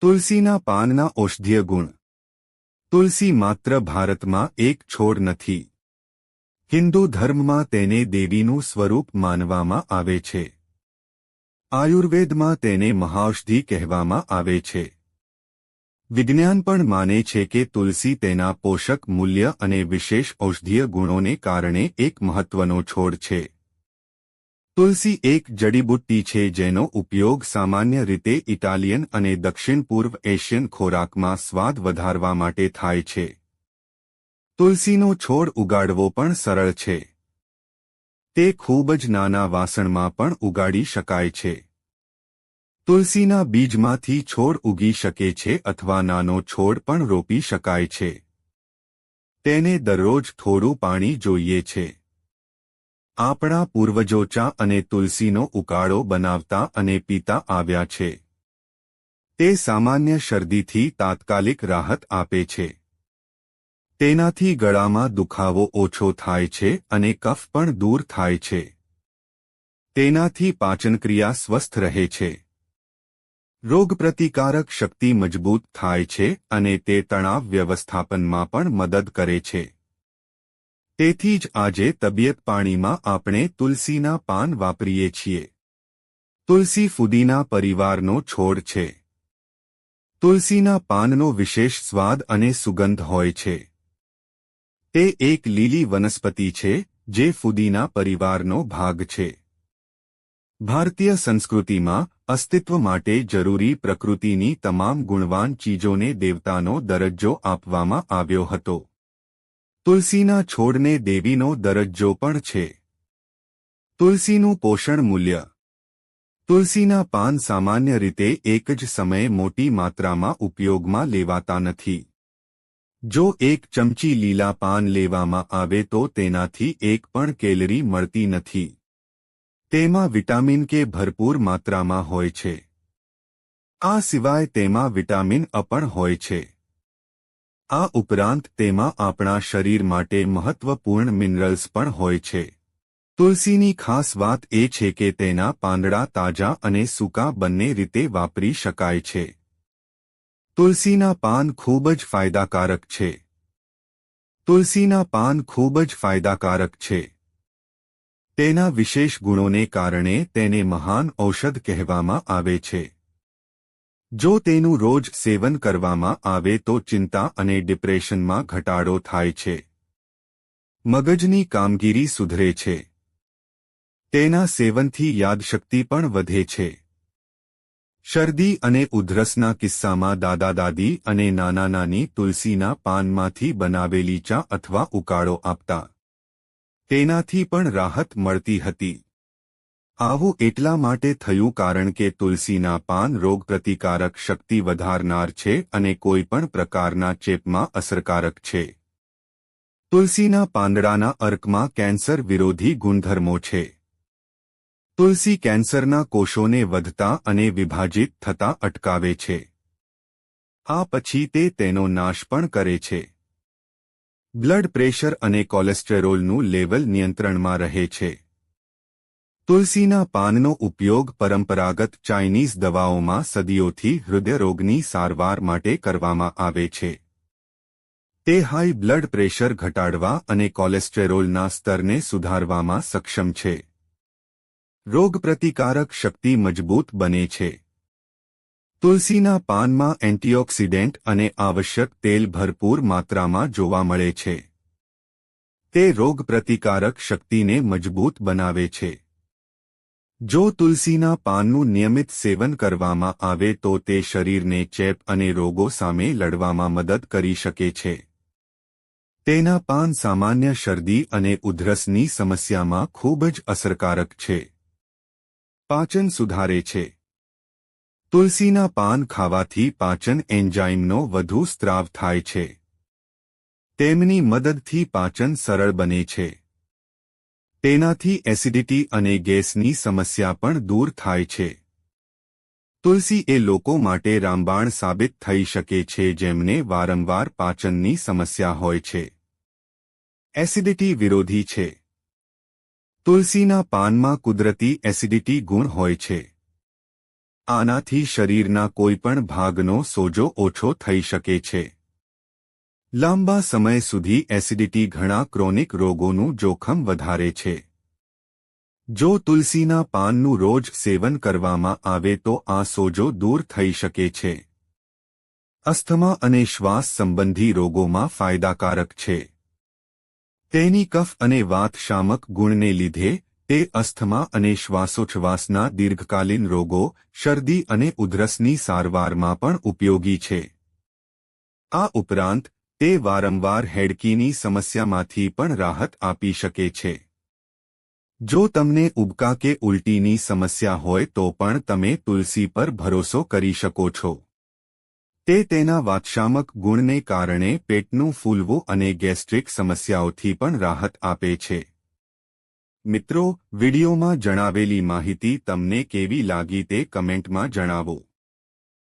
તુલસીના પાનના ઔષધીય ગુણ. તુલસી માત્ર ભારતમાં એક છોડ નથી. હિન્દુ ધર્મમાં તેને દેવીનું સ્વરૂપ માનવામાં આવે છે. આયુર્વેદમાં તેને મહાઔષધિ કહેવામાં આવે છે. વિજ્ઞાન પણ માને છે કે તુલસી તેના પોષક મૂલ્ય અને વિશેષ ઔષધીય ગુણોને કારણે એક મહત્વનો છોડ છે. તુલસી એક જડીબુટ્ટી છે જેનો ઉપયોગ સામાન્ય રીતે ઇટાલિયન અને દક્ષિણ પૂર્વ એશિયન ખોરાકમાં સ્વાદ વધારવા માટે થાય છે. તુલસીનો છોડ ઉગાડવો પણ સરળ છે. તે ખૂબ જ નાના વાસણમાં પણ ઉગાડી શકાય છે. તુલસીના બીજમાંથી છોડ ઉગી શકે છે અથવા નાનો છોડ પણ રોપી શકાય છે. તેને દરરોજ થોડું પાણી જોઈએ છે. આપણા પૂર્વજો ચા અને તુલસીનો ઉકાળો બનાવતા અને પીતા આવ્યા છે. તે સામાન્ય શરદીથી તાત્કાલિક રાહત આપે છે. તેનાથી ગળામાં દુખાવો ઓછો થાય છે અને કફ પણ દૂર થાય છે. તેનાથી પાચનક્રિયા સ્વસ્થ રહે છે. રોગપ્રતિકારક શક્તિ મજબૂત થાય છે અને તે તણાવ વ્યવસ્થાપનમાં પણ મદદ કરે છે. તેથી જ આજે તબિયત પાણીમાં આપણે તુલસીના પાન વાપરીએ છીએ. તુલસી ફુદીના પરિવારનો છોડ છે. તુલસીના પાનનો વિશેષ સ્વાદ અને સુગંધ હોય છે. તે એક લીલી વનસ્પતિ છે, જે ફુદીના પરિવારનો ભાગ છે. ભારતીય સંસ્કૃતિમાં અસ્તિત્વ માટે જરૂરી પ્રકૃતિની તમામ ગુણવાન ચીજોને દેવતાનો દરજ્જો આપવામાં આવ્યો હતો. તુલસીના છોડને દેવીનો દરજ્જો પણ છે. તુલસીનું પોષણ મૂલ્ય. તુલસીના પાન સામાન્ય રીતે એક જ સમયે મોટી માત્રામાં ઉપયોગમાં લેવાતા નથી. જો એક ચમચી લીલા પાન લેવામાં આવે તો તેનાથી એક પણ કેલરી મળતી નથી. તેમાં વિટામિન કે ભરપૂર માત્રામાં હોય છે. આ સિવાય તેમાં વિટામિન અ પણ હોય છે. આ ઉપરાંત તેમાં આપણા શરીર માટે મહત્વપૂર્ણ મિનરલ્સ પણ હોય છે. તુલસીની ખાસ વાત એ છે કે તેના પાંદડા તાજા અને સૂકા બંને રીતે વાપરી શકાય છે. તુલસીના પાન ખૂબ જ ફાયદાકારક છે. તુલસીના પાન ખૂબ જ ફાયદાકારક છે. તેના વિશેષ ગુણોને કારણે તેને મહાન ઔષધ કહેવામાં આવે છે. જો તેનું રોજ સેવન કરવામાં આવે તો ચિંતા અને ડિપ્રેશનમાં ઘટાડો થાય છે. મગજની કામગીરી સુધરે છે. તેના સેવનથી યાદશક્તિ પણ વધે છે. શરદી અને ઉધરસના કિસ્સામાં દાદા દાદી અને નાના નાની તુલસીના પાનમાંથી બનાવેલી ચા અથવા ઉકાળો આપતા. તેનાથી પણ રાહત મળતી હતી. આવું એટલા માટે થયું કારણ કે તુલસીના પાન રોગપ્રતિકારક શક્તિ વધારનાર છે અને કોઈપણ પ્રકારના ચેપમાં અસરકારક છે. તુલસીના પાંદડાના અર્કમાં કેન્સર વિરોધી ગુણધર્મો છે. તુલસી કેન્સરના કોષોને વધતા અને વિભાજિત થતા અટકાવે છે. આ પછી તે તેનો નાશ પણ કરે છે. બ્લડ પ્રેશર અને કોલેસ્ટેરોલનું લેવલ નિયંત્રણમાં રહે છે. તુલસીના પાનનો ઉપયોગ પરંપરાગત ચાઇનીઝ દવાઓમાં સદીઓથી હૃદયરોગની સારવાર માટે કરવામાં આવે છે. તે હાઈ બ્લડ પ્રેશર ઘટાડવા અને કોલેસ્ટેરોલના સ્તરને સુધારવામાં સક્ષમ છે. રોગપ્રતિકારક શક્તિ મજબૂત બને છે. તુલસીના પાનમાં એન્ટીઓક્સિડન્ટ અને આવશ્યક તેલ ભરપૂર માત્રામાં જોવા મળે છે. તે રોગપ્રતિકારક શક્તિને મજબૂત બનાવે છે. જો તુલસીના પાનનું નિયમિત સેવન કરવામાં આવે તો તે શરીરને ચેપ અને રોગો સામે લડવામાં મદદ કરી શકે છે. તેના પાન સામાન્ય શરદી અને ઉધરસની સમસ્યામાં ખૂબ જ અસરકારક છે. પાચન સુધારે છે. તુલસીના પાન ખાવાથી પાચન એન્જાઇમનો વધુ સ્ત્રાવ થાય છે. તેમની મદદથી પાચન સરળ બને છે. તેનાથી એસિડિટી અને ગેસની સમસ્યા પણ દૂર થાય છે. તુલસી એ લોકો માટે રામબાણ સાબિત થઈ શકે છે જેમને વારંવાર પાચનની સમસ્યા હોય છે. એસિડિટી વિરોધી છે. તુલસીના પાનમાં કુદરતી એસિડિટી ગુણ હોય છે. આનાથી શરીરના કોઈપણ ભાગનો સોજો ઓછો થઈ શકે છે. લાંબા સમય સુધી એસિડિટી ઘણા ક્રોનિક રોગોનું જોખમ વધારે છે. જો તુલસીના પાનનું રોજ સેવન કરવામાં આવે તો આ સોજો દૂર થઈ શકે છે. અસ્થમા અને શ્વાસ સંબંધી રોગોમાં ફાયદાકારક છે. તેની કફ અને વાત શામક ગુણને લીધે, તે અસ્થમા અને શ્વાસોચ્છવાસના દીર્ઘકાલીન રોગો, શરદી અને ઉધરસની સારવારમાં પણ ઉપયોગી છે. આ ઉપરાંત તે વારંવાર હેડકીની સમસ્યામાંથી પણ રાહત આપી શકે છે. જો તમને ઉબકા કે ઉલટીની સમસ્યા હોય તો પણ તમે તુલસી પર ભરોસો કરી શકો છો. તે તેના વાતશામક ગુણને કારણે પેટનું ફૂલવું અને ગેસ્ટ્રિક સમસ્યાઓથી પણ રાહત આપે છે. મિત્રો, વિડિયોમાં જણાવેલી માહિતી તમને કેવી લાગી તે કમેન્ટમાં જણાવો.